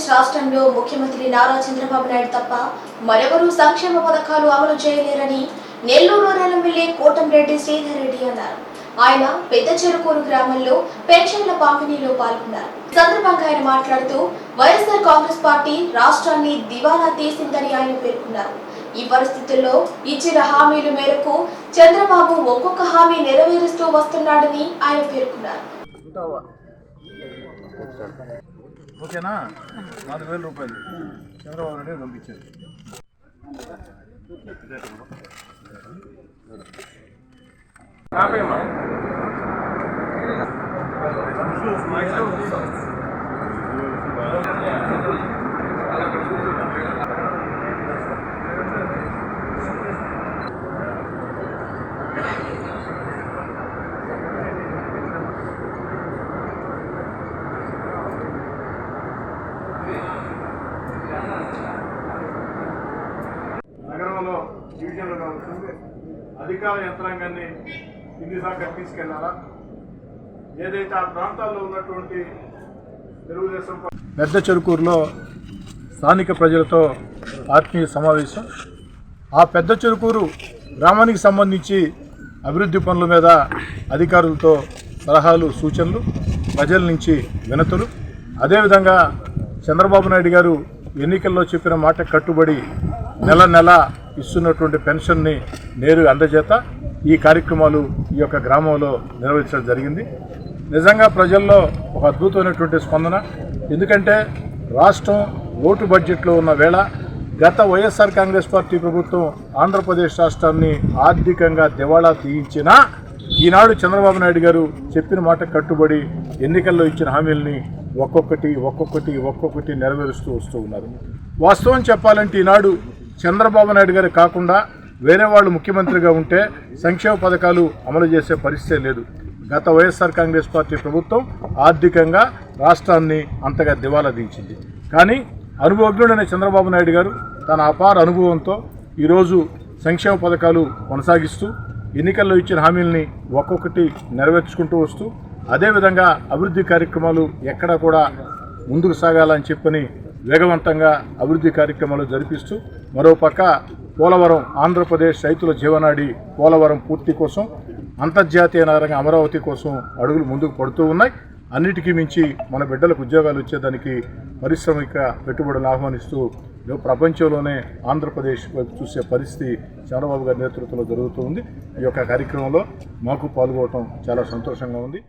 ఆంధ్రప్రదేశ్ రాష్ట్రంలో ముఖ్యమంత్రి నారా చంద్రబాబు నాయుడు తప్ప మరెవరూ సంక్షేమ పథకాలు అమలు చేయలేరని నెల్లూరు రూరల్ ఎమ్మెల్యే కోటంరెడ్డి శ్రీధర్ రెడ్డి అన్నారు. ఆయన పెద్ద చెరుకూరు గ్రామంలో పెన్షన్ల పంపిణీలో పాల్గొన్నారు. ఈ సందర్భంగా ఆయన మాట్లాడుతూ వైఎస్ఆర్ కాంగ్రెస్ పార్టీ రాష్ట్రాన్ని దివాలా తీసిందని ఆయన పేర్కొన్నారు. ఈ పరిస్థితుల్లో ఇచ్చిన హామీల మేరకు చంద్రబాబు ఒక్కొక్క హామీ నెరవేరుస్తూ వస్తున్నాడని ఆయన పేర్కొన్నారు. ఓకేనా? నాలుగు వేల రూపాయలు. చంద్రబాబు నాయుడు పంపించారు. నగరంలో డివిజన్లు కావచ్చు అధికార యంత్రాంగాన్ని కింది దాకా తీసుకెళ్ళాలా ఏదైతే ఆ ప్రాంతాల్లో ఉన్నటువంటి తెలుగుదేశం పెద్ద చెరుకూరులో స్థానిక ప్రజలతో ఆత్మీయ సమావేశం. ఆ పెద్ద చెరుకూరు గ్రామానికి సంబంధించి అభివృద్ధి పనుల మీద అధికారులతో సలహాలు సూచనలు ప్రజల నుంచి వినతులు. అదేవిధంగా చంద్రబాబు నాయుడు గారు ఎన్నికల్లో చెప్పిన మాట కట్టుబడి నెల నెల ఇస్తున్నటువంటి పెన్షన్ని నేరు అందజేత ఈ కార్యక్రమాలు ఈ యొక్క గ్రామంలో నిర్వహించడం జరిగింది. నిజంగా ప్రజల్లో ఒక అద్భుతమైనటువంటి స్పందన. ఎందుకంటే రాష్ట్రం ఓటు బడ్జెట్లో ఉన్న వేళ గత వైఎస్ఆర్ కాంగ్రెస్ పార్టీ ప్రభుత్వం ఆంధ్రప్రదేశ్ రాష్ట్రాన్ని ఆర్థికంగా దివాళా తీయించినా ఈనాడు చంద్రబాబు నాయుడు గారు చెప్పిన మాట కట్టుబడి ఎన్నికల్లో ఇచ్చిన హామీల్ని ఒక్కొక్కటి ఒక్కొక్కటి ఒక్కొక్కటి నెరవేరుస్తూ వస్తూ ఉన్నారు. వాస్తవం చెప్పాలంటే ఈనాడు చంద్రబాబు నాయుడు గారు కాకుండా వేరే వాళ్ళు ముఖ్యమంత్రిగా ఉంటే సంక్షేమ పథకాలు అమలు చేసే పరిస్థితే లేదు. గత వైఎస్ఆర్ కాంగ్రెస్ పార్టీ ప్రభుత్వం ఆర్థికంగా రాష్ట్రాన్ని అంతగా దివాలా దించింది. కానీ అనుభవజ్ఞుడైన చంద్రబాబు నాయుడు గారు తన అపార అనుభవంతో ఈరోజు సంక్షేమ పథకాలు కొనసాగిస్తూ ఎన్నికల్లో ఇచ్చిన హామీల్ని ఒక్కొక్కటి నెరవేర్చుకుంటూ వస్తూ అదేవిధంగా అభివృద్ధి కార్యక్రమాలు ఎక్కడా కూడా ముందుకు సాగాలని చెప్పని వేగవంతంగా అభివృద్ధి కార్యక్రమాలు జరిపిస్తూ మరోపక్క పోలవరం ఆంధ్రప్రదేశ్ రైతుల జీవనాడి పోలవరం పూర్తి కోసం అంతర్జాతీయ నగరంగా అమరావతి కోసం అడుగులు ముందుకు పడుతూ ఉన్నాయి. అన్నిటికీ మించి మన బిడ్డలకు ఉద్యోగాలు వచ్చేదానికి పరిశ్రమిక పెట్టుబడులు ఆహ్వానిస్తూ ప్రపంచంలోనే ఆంధ్రప్రదేశ్ వైపు చూసే పరిస్థితి చంద్రబాబు గారి నేతృత్వంలో జరుగుతూ ఉంది. ఈ యొక్క కార్యక్రమంలో మాకు పాల్గొనడం చాలా సంతోషంగా ఉంది.